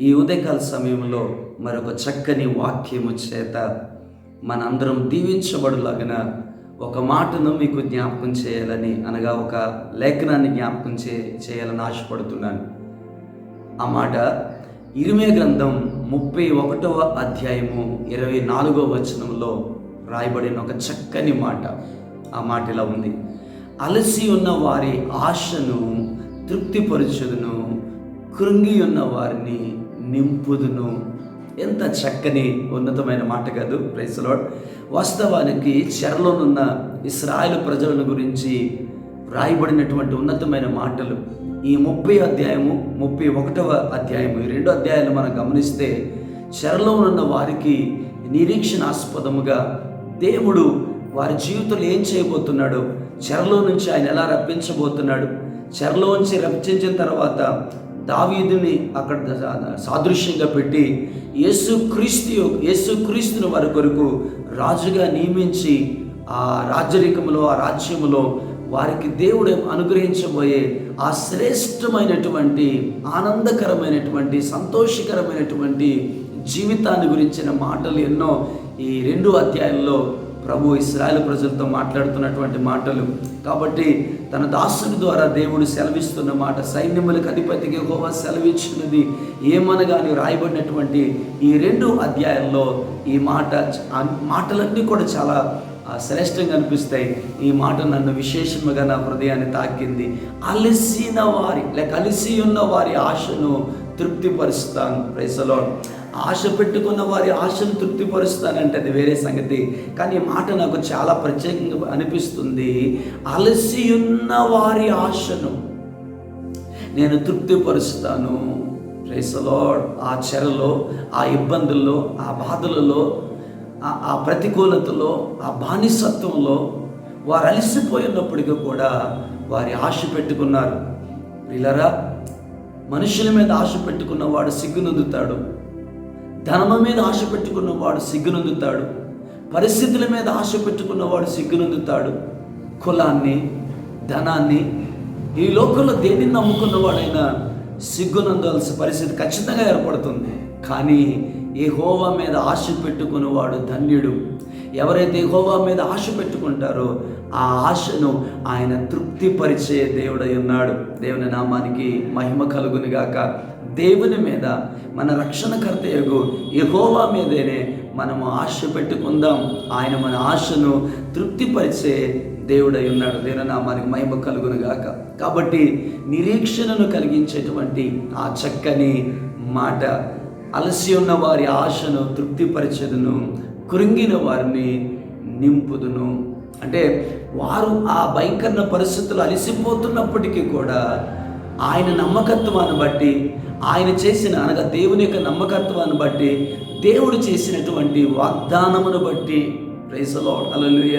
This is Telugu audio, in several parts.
ఈ ఉదయకాల సమయంలో మరొక చక్కని వాక్యము చేత మనందరం దీవించబడులాగిన ఒక మాటను మీకు జ్ఞాపకం చేయాలని అనగా ఒక లేఖనాన్ని జ్ఞాపకం చే చేయాలని ఆశపడుతున్నాను. ఆ మాట ఇరిమే గ్రంథం ముప్పై ఒకటవ అధ్యాయము ఇరవై నాలుగవ వచనంలో రాయబడిన ఒక చక్కని మాట. ఆ మాట ఇలా ఉంది. అలసి ఉన్న వారి ఆశను తృప్తిపరచుదును కృంగి ఉన్న వారిని నింపుదును. ఎంత చక్కని ఉన్నతమైన మాట కాదు. ప్రైసలాడ్ వాస్తవానికి చెరలోనున్న ఇస్రాయల్ ప్రజలను గురించి రాయబడినటువంటి ఉన్నతమైన మాటలు. ఈ ముప్పై అధ్యాయము ముప్పై ఒకటవ అధ్యాయము ఈ రెండు అధ్యాయాలు మనం గమనిస్తే చెరలో ఉన్న వారికి నిరీక్షణాస్పదముగా దేవుడు వారి జీవితంలో ఏం చేయబోతున్నాడు? చెరలో నుంచి ఆయన ఎలా రప్పించబోతున్నాడు? చెరలోంచి రప్పించిన తర్వాత దావీదుని అక్కడ సాదృశ్యంగా పెట్టి యేసుక్రీస్తు యేసుక్రీస్తుని వారి కొరకు రాజుగా నియమించి ఆ రాజరికములో ఆ రాజ్యములో వారికి దేవుడు అనుగ్రహించబోయే ఆ శ్రేష్టమైనటువంటి ఆనందకరమైనటువంటి సంతోషకరమైనటువంటి జీవితాన్ని గురించిన మాటలు ఎన్నో ఈ రెండు అధ్యాయంలో ప్రభు ఇస్రాయల్ ప్రజలతో మాట్లాడుతున్నటువంటి మాటలు. కాబట్టి తన దాసుని ద్వారా దేవుడు సెలవిస్తున్న మాట సైన్యములకు అధిపతికి గోవా సెలవిచ్చినది ఏమనగాని రాయబడినటువంటి ఈ రెండు అధ్యాయాల్లో ఈ మాట మాటలన్నీ కూడా చాలా శ్రేష్టంగా అనిపిస్తాయి. ఈ మాట నన్ను విశేషముగా నా హృదయాన్ని తాకింది. అలసిన వారి లేక అలసి ఉన్న వారి ఆశను తృప్తిపరుస్తాను. ప్రైసలో ఆశ పెట్టుకున్న వారి ఆశను తృప్తిపరుస్తానంటే అది వేరే సంగతి. కానీ ఈ మాట నాకు చాలా ప్రత్యేకంగా అనిపిస్తుంది. అలసి ఉన్న వారి ఆశను నేను తృప్తిపరుస్తాను. ప్రైసలో ఆ చెరలో ఆ ఇబ్బందుల్లో ఆ బాధలలో ఆ ప్రతికూలతలో ఆ బానిసత్వంలో వారు అలసిపోయినప్పటికీ కూడా వారి ఆశ పెట్టుకున్నారు. వీళ్ళరా మనుషుల మీద ఆశ పెట్టుకున్నవాడు సిగ్గునందుతాడు. ధనము మీద ఆశ పెట్టుకున్నవాడు సిగ్గునందుతాడు పరిస్థితుల మీద ఆశ పెట్టుకున్నవాడు సిగ్గునందుతాడు. కులాన్ని ధనాన్ని ఈ లోకంలో దేనిని నమ్ముకున్నవాడైనా సిగ్గునందాల్సిన పరిస్థితి ఖచ్చితంగా ఏర్పడుతుంది. కానీ ఏ హోవా మీద ఆశ పెట్టుకున్నవాడు ధన్యుడు. ఎవరైతే హోవా మీద ఆశ పెట్టుకుంటారో ఆ ఆశను ఆయన తృప్తిపరిచే దేవుడై ఉన్నాడు. దేవుని నామానికి మహిమ కలుగునిగాక. దేవుని మీద మన రక్షణకర్త యొక్క యహోవా మీదనే మనము ఆశ పెట్టుకుందాం. ఆయన మన ఆశను తృప్తిపరిచే దేవుడై ఉన్నాడు. దేవనామానికి మహిమ కలుగును గాక. కాబట్టి నిరీక్షణను కలిగించేటువంటి ఆ చక్కని మాట అలసి ఉన్న వారి ఆశను తృప్తిపరిచేదును కృంగిన వారిని నింపుదును. అంటే వారు ఆ భయంకర పరిస్థితులు అలసిపోతున్నప్పటికీ కూడా ఆయన నమ్మకత్వాన్ని బట్టి ఆయన చేసిన అనగా దేవుని యొక్క నమ్మకత్వాన్ని బట్టి దేవుడు చేసినటువంటి వాగ్దానమును బట్టి ప్రైసలో అలలుయ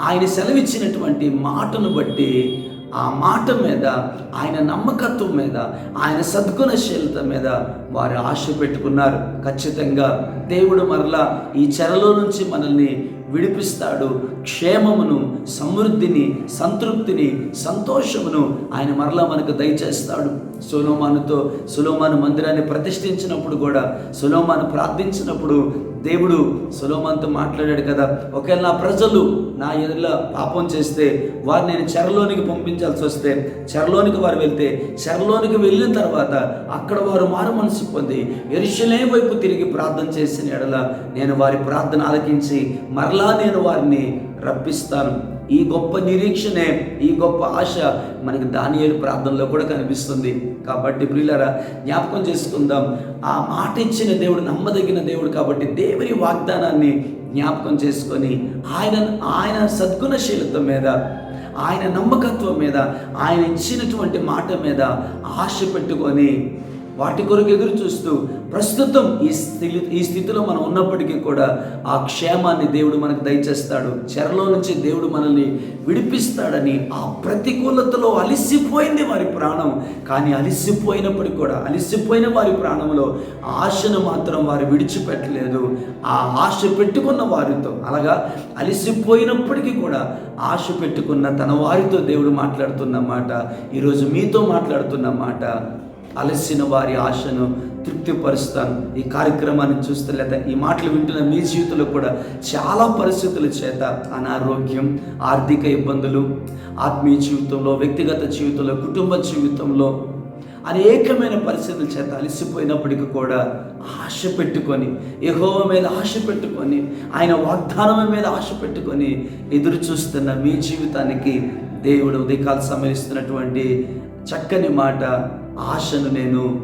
ఆయన సెలవిచ్చినటువంటి మాటను బట్టి ఆ మాట మీద ఆయన నమ్మకత్వం మీద ఆయన సద్గుణశీలత మీద వారు ఆశ పెట్టుకున్నారు. ఖచ్చితంగా దేవుడు మరలా ఈ చెరలో నుంచి మనల్ని విడిపిస్తాడు. క్షేమమును సమృద్ధిని సంతృప్తిని సంతోషమును ఆయన మరలా మనకు దయచేస్తాడు. సులోమానుతో సులోమాను మందిరాన్ని ప్రతిష్ఠించినప్పుడు కూడా సులోమాను ప్రార్థించినప్పుడు దేవుడు సులోమాన్తో మాట్లాడాడు కదా ఒకవేళ నా ప్రజలు నా ఎదురులో పాపం చేస్తే వారు నేను చెరలోనికి పంపించాల్సి వస్తే చెరలోనికి వారు వెళ్తే చెరలోనికి వెళ్ళిన తర్వాత అక్కడ వారు మారు మనసు పొంది ఎరుషులే వైపు తిరిగి ప్రార్థన చేసిన ఎడల నేను వారి ప్రార్థన ఆలకించి మరలా నేను వారిని రప్పిస్తాను. ఈ గొప్ప నిరీక్షణే ఈ గొప్ప ఆశ మనకి దానియేలు ప్రార్థనలో కూడా కనిపిస్తుంది. కాబట్టి ప్రియులరా జ్ఞాపకం చేసుకుందాం. ఆ మాట ఇచ్చిన దేవుడు నమ్మదగిన దేవుడు కాబట్టి దేవుని వాగ్దానాన్ని జ్ఞాపకం చేసుకొని ఆయన ఆయన సద్గుణశీలత మీద ఆయన నమ్మకత్వం మీద ఆయన ఇచ్చినటువంటి మాట మీద ఆశ పెట్టుకొని వాటి కొరకు ఎదురు చూస్తూ ప్రస్తుతం ఈ స్థితి ఈ స్థితిలో మనం ఉన్నప్పటికీ కూడా ఆ క్షేమాన్ని దేవుడు మనకు దయచేస్తాడు. చెరలో నుంచి దేవుడు మనల్ని విడిపిస్తాడని ఆ ప్రతికూలతలో అలిసిపోయింది వారి ప్రాణం. కానీ అలిసిపోయినప్పటికీ కూడా అలిసిపోయిన వారి ప్రాణంలో ఆశను మాత్రం వారు విడిచిపెట్టలేదు. ఆ ఆశ పెట్టుకున్న వారితో అలాగా? అలిసిపోయినప్పటికీ కూడా ఆశ పెట్టుకున్న తన వారితో దేవుడు మాట్లాడుతున్న మాట ఈరోజు మీతో మాట్లాడుతున్న మాట అలసిన వారి ఆశను తృప్తిపరుస్తాను. ఈ కార్యక్రమాన్ని చూస్తే లేదా ఈ మాటలు వింటున్న మీ జీవితంలో కూడా చాలా పరిస్థితుల చేత అనారోగ్యం ఆర్థిక ఇబ్బందులు ఆత్మీయ జీవితంలో వ్యక్తిగత జీవితంలో కుటుంబ జీవితంలో అనేకమైన పరిస్థితుల చేత అలసిపోయినప్పటికీ కూడా ఆశ పెట్టుకొని యహోవ మీద ఆశ పెట్టుకొని ఆయన వాగ్దానం మీద ఆశ పెట్టుకొని ఎదురు చూస్తున్న మీ జీవితానికి దేవుడు ఉదయకాల సమయిస్తున్నటువంటి చక్కని మాట ఆశను నేను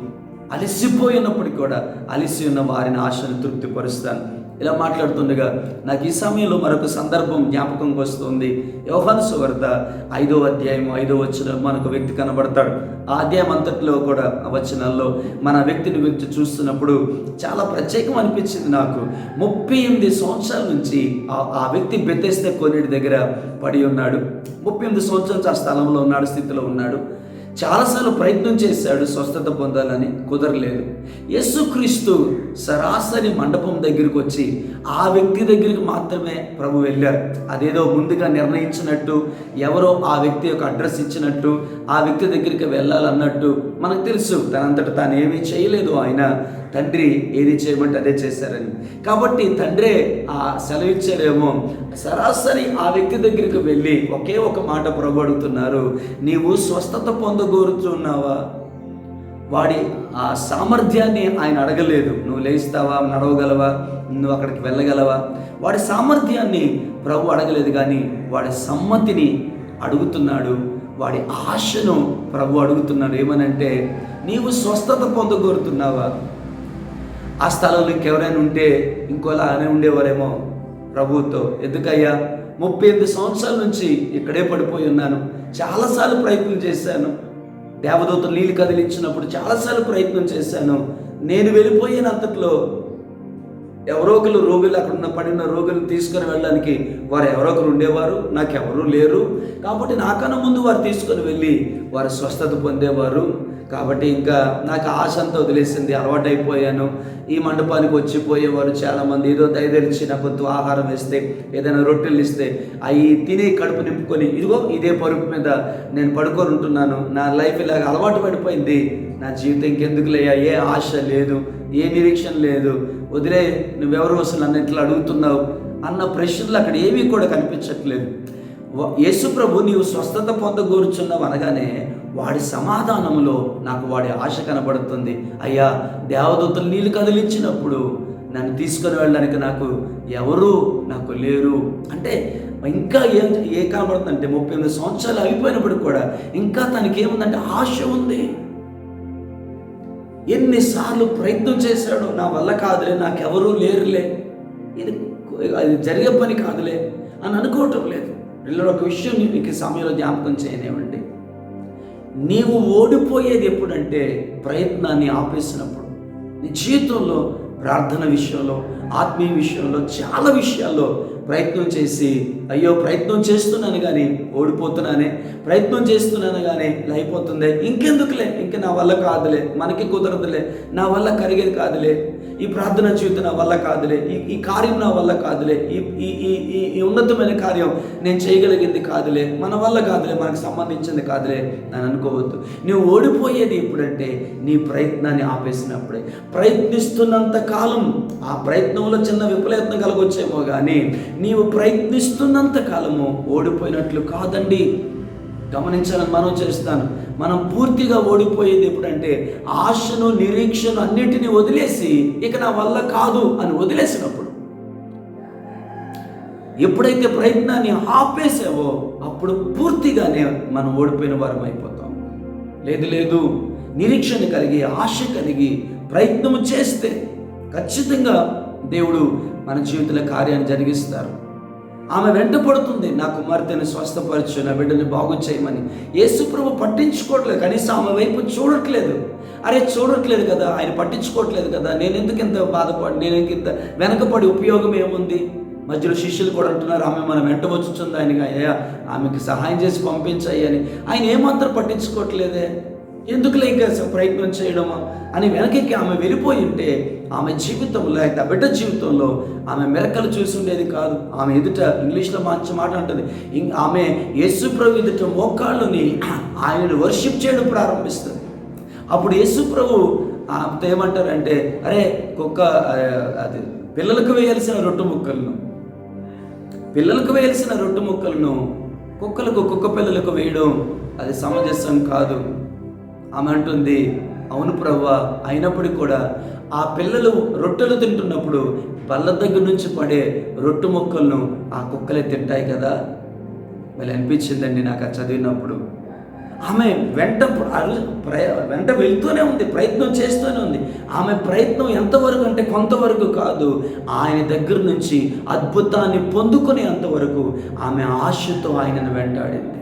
అలసిపోయినప్పటికీ కూడా అలసి ఉన్న వారిని ఆశను తృప్తిపరుస్తాను. ఇలా మాట్లాడుతుండగా నాకు ఈ సమయంలో మరొక సందర్భం జ్ఞాపకంకి వస్తుంది. యోహాను సువార్త ఐదో అధ్యాయం ఐదో వచ్చిన మనకు వ్యక్తి కనబడతాడు. ఆ అధ్యాయం అంతట్లో కూడా వచ్చినల్లో వచనాల్లో మన వ్యక్తిని గురించి చూస్తున్నప్పుడు చాలా ప్రత్యేకం అనిపించింది నాకు. ముప్పై ఎనిమిది సంవత్సరాల నుంచి ఆ- ఆ వ్యక్తి బెత్తేస్తే కొన్నిటి దగ్గర పడి ఉన్నాడు. ముప్పై ఎనిమిది సంవత్సరాల నుంచి ఆ స్థలంలో ఉన్నాడు స్థితిలో ఉన్నాడు. చాలాసార్లు ప్రయత్నం చేశాడు స్వస్థత పొందాలని కుదరలేదు. యేసుక్రీస్తు సరాసరి మండపం దగ్గరికి వచ్చి ఆ వ్యక్తి దగ్గరికి మాత్రమే ప్రభు వెళ్ళారు. అదేదో ముందుగా నిర్ణయించినట్టు ఎవరో ఆ వ్యక్తి యొక్క అడ్రస్ ఇచ్చినట్టు ఆ వ్యక్తి దగ్గరికి వెళ్ళాలన్నట్టు మనకు తెలుసు. తనంతట తాను ఏమీ చేయలేదు ఆయన. తండ్రి ఏది చేయమంటే అదే చేశారని. కాబట్టి తండ్రే ఆ సెలవు ఇచ్చారేమో సరాసరి ఆ వ్యక్తి దగ్గరికి వెళ్ళి ఒకే ఒక మాట ప్రభు అడుగుతున్నారు నీవు స్వస్థత పొందగోరుతున్నావా వాడి ఆ సామర్థ్యాన్ని ఆయన అడగలేదు. నువ్వు లేస్తావా? నడవగలవా నువ్వు అక్కడికి వెళ్ళగలవా? వాడి సామర్థ్యాన్ని ప్రభు అడగలేదు కానీ వాడి సమ్మతిని అడుగుతున్నాడు. వాడి ఆశను ప్రభు అడుగుతున్నాడు. ఏమనంటే నీవు స్వస్థత పొందగోరుతున్నావా? ఆ స్థలంలో ఇంకెవరైనా ఉంటే ఇంకోలాగానే ఉండేవారేమో ప్రభువుతో. ఎందుకయ్యా? ముప్పై ఎనిమిది సంవత్సరాల నుంచి ఇక్కడే పడిపోయి ఉన్నాను. చాలాసార్లు ప్రయత్నం చేశాను. దేవదూతలు నీళ్ళు కదిలించినప్పుడు చాలాసార్లు ప్రయత్నం చేశాను. నేను వెళ్ళిపోయినంతట్లో ఎవరో ఒకరు రోగులు అక్కడ ఉన్న పడిన రోగులను తీసుకొని వెళ్ళడానికి వారు ఎవరో ఒకరు ఉండేవారు. నాకు ఎవరూ లేరు. కాబట్టి నాకన్నా ముందు వారు తీసుకొని వెళ్ళి వారు స్వస్థత పొందేవారు. కాబట్టి ఇంకా నాకు ఆశ అంతా వదిలేసింది అలవాటైపోయాను. ఈ మండపానికి వచ్చిపోయేవారు చాలామంది. ఏదో దయదలిచి నాకు కొంత ఆహారం వేస్తే ఏదైనా రొట్టెలు ఇస్తే అవి తిని కడుపు నింపుకొని ఇదిగో ఇదే పరుపు మీద నేను పడుకొని ఉంటున్నాను నా లైఫ్ ఇలాగ అలవాటు పడిపోయింది. నా జీవితం ఇంకెందుకులేయా ఏ ఆశ లేదు ఏ నిరీక్షణ లేదు. వదిలే నువ్వెవరు అసలు నన్ను ఇట్లా అడుగుతున్నావు? అన్న ప్రశ్నలు అక్కడ ఏమీ కూడా కనిపించట్లేదు. యేసు ప్రభు నీవు స్వస్థత పొందగూర్చున్నావు అనగానే వాడి సమాధానంలో నాకు వాడి ఆశ కనబడుతుంది. అయ్యా దేవదూతలు నీళ్ళు కదిలించినప్పుడు నన్ను తీసుకొని వెళ్ళడానికి నాకు ఎవరు నాకు లేరు. అంటే ఇంకా ఏం ఏ కనబడుతుందంటే ముప్పై ఎనిమిది సంవత్సరాలు అయిపోయినప్పుడు కూడా ఇంకా తనకి ఏముందంటే ఆశ ఉంది. ఎన్నిసార్లు ప్రయత్నం చేశాడో నా వల్ల కాదులే నాకెవరూ లేరులే ఇది అది జరిగే పని కాదులే అని అనుకోవటం లేదు. పిల్లలు ఒక విషయం నేను మీకు సమయంలో జ్ఞాపకం చేయనివ్వండి. నీవు ఓడిపోయేది ఎప్పుడంటే ప్రయత్నాన్ని ఆపేసినప్పుడు. నీ జీవితంలో ప్రార్థన విషయంలో ఆత్మీయ విషయంలో చాలా విషయాల్లో ప్రయత్నం చేసి అయ్యో ప్రయత్నం చేస్తున్నాను కానీ ఓడిపోతున్నానే ప్రయత్నం చేస్తున్నాను కానీ ఇలా ఇంకెందుకులే? ఇంక నా వల్ల కాదులే. మనకి కుదరదులే. నా వల్ల కరిగేది కాదులే. ఈ ప్రార్థన జీవితం నా వల్ల కాదులే. ఈ ఈ కార్యం నా వల్ల కాదులే. ఈ ఈ ఈ ఈ- ఈ ఉన్నతమైన కార్యం నేను చేయగలిగింది కాదులే. మన వల్ల కాదులే. మనకు సంబంధించింది కాదులే. అని అనుకోవద్దు. నువ్వు ఓడిపోయేది ఎప్పుడంటే నీ ప్రయత్నాన్ని ఆపేసినప్పుడే. ప్రయత్నిస్తున్నంత కాలం ఆ ప్రయత్నంలో చిన్న విపరీతం కలగొచ్చేమో కానీ నీవు ప్రయత్నిస్తున్నంత కాలము ఓడిపోయినట్లు కాదండి. గమనించాలని మనం చేస్తాను. మనం పూర్తిగా ఓడిపోయేది ఎప్పుడంటే ఆశను నిరీక్షను అన్నిటినీ వదిలేసి ఇక నా వల్ల కాదు అని వదిలేసినప్పుడు. ఎప్పుడైతే ప్రయత్నాన్ని ఆపేసావో అప్పుడు పూర్తిగానే మనం ఓడిపోయిన వారం అయిపోతాం. లేదు లేదు. నిరీక్షణ కలిగి ఆశ కలిగి ప్రయత్నం చేస్తే ఖచ్చితంగా దేవుడు మన జీవితంలో కార్యాన్ని జరిగిస్తారు. ఆమె వెంట పడుతుంది నా కుమార్తెను స్వస్థపరచు నా బిడ్డని బాగు చేయమని. యేసుప్రభు పట్టించుకోవట్లేదు కనీసం ఆమె వైపు చూడట్లేదు. అరే చూడట్లేదు కదా ఆయన పట్టించుకోవట్లేదు కదా నేను ఎందుకు ఇంత బాధపడి నేను ఇంత వెనకపడి ఉపయోగం ఏముంది? మధ్యలో శిష్యులు కూడా అంటున్నారు ఆమె మనం వెంట వచ్చుచుంది ఆయనకి అయ్యా ఆమెకి సహాయం చేసి పంపించాయి అని ఆయన ఏమాత్రం పట్టించుకోవట్లేదే ఎందుకులే ఇంకా ప్రయత్నం చేయడమా? అని వెనకకి ఆమె వెళ్ళిపోయి ఉంటే ఆమె జీవితంలో అయితే బిడ్డ జీవితంలో ఆమె మెరకలు చూసి ఉండేది కాదు. ఆమె ఎదుట ఇంగ్లీష్లో మంచి మాట అంటుంది ఇం- ఆమె యేసుప్రభు ఎదుట మోకాళ్ళని ఆయన వర్షిప్ చేయడం ప్రారంభిస్తుంది. అప్పుడు యేసుప్రభు ఏమంటారంటే అరే కుక్క అది పిల్లలకు వేయాల్సిన రొట్టు ముక్కలను పిల్లలకు వేయాల్సిన రొట్టు ముక్కలను కుక్కలకు కుక్క పిల్లలకు వేయడం అది సమంజసం కాదు. ఆమె అంటుంది అవును ప్రవ్వ అయినప్పటికీ కూడా ఆ పిల్లలు రొట్టెలు తింటున్నప్పుడు బల్ల దగ్గర నుంచి పడే రొట్టు మొక్కలను ఆ కుక్కలే తింటాయి కదా? మళ్ళీ అనిపించిందండి నాకు అది చదివినప్పుడు. ఆమె వెంట వెంట వెళ్తూనే ఉంది ప్రయత్నం చేస్తూనే ఉంది. ఆమె ప్రయత్నం ఎంతవరకు అంటే కొంతవరకు కాదు ఆయన దగ్గర నుంచి అద్భుతాన్ని పొందుకునే అంతవరకు ఆమె ఆశతో ఆయనను వెంటాడింది.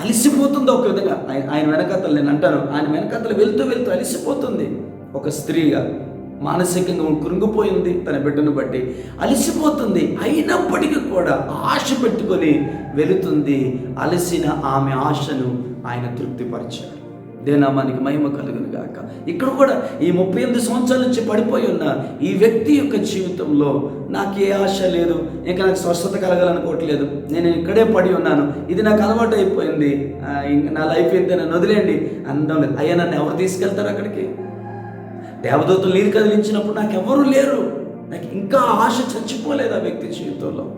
అలిసిపోతుంది ఒక విధంగా. ఆయన ఆయన వెనకతలు నేను అంటాను ఆయన వెనకతలు వెళ్తూ వెళ్తూ అలిసిపోతుంది. ఒక స్త్రీగా మానసికంగా కృంగిపోయింది తన బిడ్డను బట్టి. అలిసిపోతుంది. అయినప్పటికీ కూడా ఆశ పెట్టుకొని వెళుతుంది. అలసిన ఆమె ఆశను ఆయన తృప్తిపరిచాడు. దేనామానికి మహిమ కలుగును గాక. ఇక్కడ కూడా ఈ ముప్పై ఎనిమిది సంవత్సరాల నుంచి పడిపోయి ఉన్న ఈ వ్యక్తి యొక్క జీవితంలో నాకు ఏ ఆశ లేదు ఇంకా నాకు స్వస్థత కలగాలనుకోవట్లేదు. నేను ఇక్కడే పడి ఉన్నాను. ఇది నాకు అలవాటు అయిపోయింది. ఇంకా నా లైఫ్ ఇంతే నన్ను వదిలేండి అనడం లేదు. అయ్యా నన్ను ఎవరు తీసుకెళ్తారు అక్కడికి? దేవదూతలు నీరు కదిలించినప్పుడు నాకు ఎవరు లేరు. నాకు ఇంకా ఆశ చచ్చిపోలేదు ఆ వ్యక్తి జీవితంలో.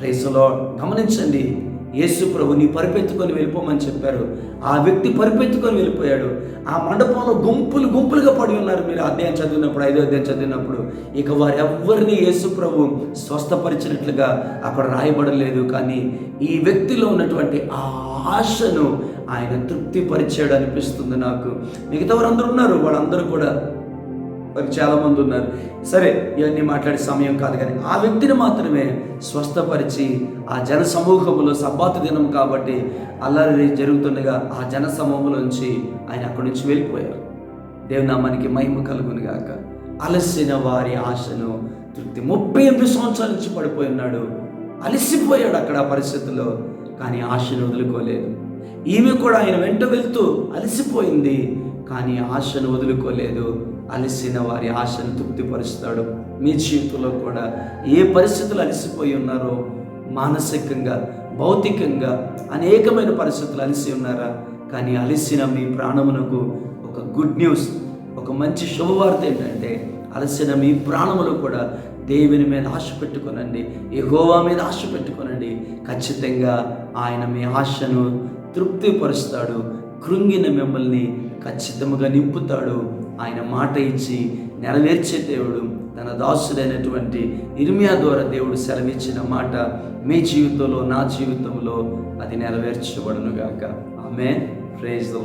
రేసులో గమనించండి. యేసు ప్రభు నీ పరిపెత్తుకొని వెళ్ళిపోమని చెప్పారు. ఆ వ్యక్తి పరిపెత్తుకొని వెళ్ళిపోయాడు. ఆ మండపంలో గుంపులు గుంపులుగా పడి ఉన్నారు మీరు అధ్యాయం చదివినప్పుడు ఐదో అధ్యాయం చదివినప్పుడు. ఇక వారు ఎవరిని యేసు ప్రభు స్వస్థపరిచినట్లుగా అక్కడ రాయబడలేదు. కానీ ఈ వ్యక్తిలో ఉన్నటువంటి ఆ ఆశను ఆయన తృప్తిపరిచాడు అనిపిస్తుంది నాకు. మిగతా వారందరూ ఉన్నారు వాళ్ళందరూ కూడా వారికి చాలామంది ఉన్నారు. సరే ఇవన్నీ మాట్లాడే సమయం కాదు కానీ ఆ వ్యక్తిని మాత్రమే స్వస్థపరిచి ఆ జన సమూహంలో సబ్బాతు దినం కాబట్టి అల్లరి జరుగుతుండగా ఆ జన సమూహంలోంచి ఆయన అక్కడి నుంచి వెళ్ళిపోయారు. దేవునామానికి మహిమ కలుగును గాక. అలసిన వారి ఆశను తృప్తి. ముప్పై ఎనిమిది సంవత్సరాల నుంచి పడిపోయి ఉన్నాడు. అలసిపోయాడు అక్కడ పరిస్థితుల్లో కానీ ఆశను వదులుకోలేదు. ఈమె కూడా ఆయన వెంట వెళ్తూ అలసిపోయింది కానీ ఆశను వదులుకోలేదు. అలసిన వారి ఆశను తృప్తిపరుస్తాడు. మీ జీవితంలో కూడా ఏ పరిస్థితులు అలసిపోయి ఉన్నారో మానసికంగా భౌతికంగా అనేకమైన పరిస్థితులు అలసి ఉన్నారా? కానీ అలసిన మీ ప్రాణమునకు ఒక గుడ్ న్యూస్ ఒక మంచి శుభవార్త ఏంటంటే అలసిన మీ ప్రాణములు కూడా దేవుని మీద ఆశ పెట్టుకోనండి. ఎగోవా మీద ఆశ పెట్టుకోనండి. ఖచ్చితంగా ఆయన మీ ఆశను తృప్తిపరుస్తాడు. కృంగిన మిమ్మల్ని ఖచ్చితంగా నింపుతాడు. ఆయన మాట ఇచ్చి నెరవేర్చే దేవుడు తన దాసుడైనటువంటి ఇర్మియా ద్వారా దేవుడు సెలవిచ్చిన మాట మీ జీవితంలో నా జీవితంలో అది నెరవేర్చబడును గాక. ఆమె ప్రేజ్ ద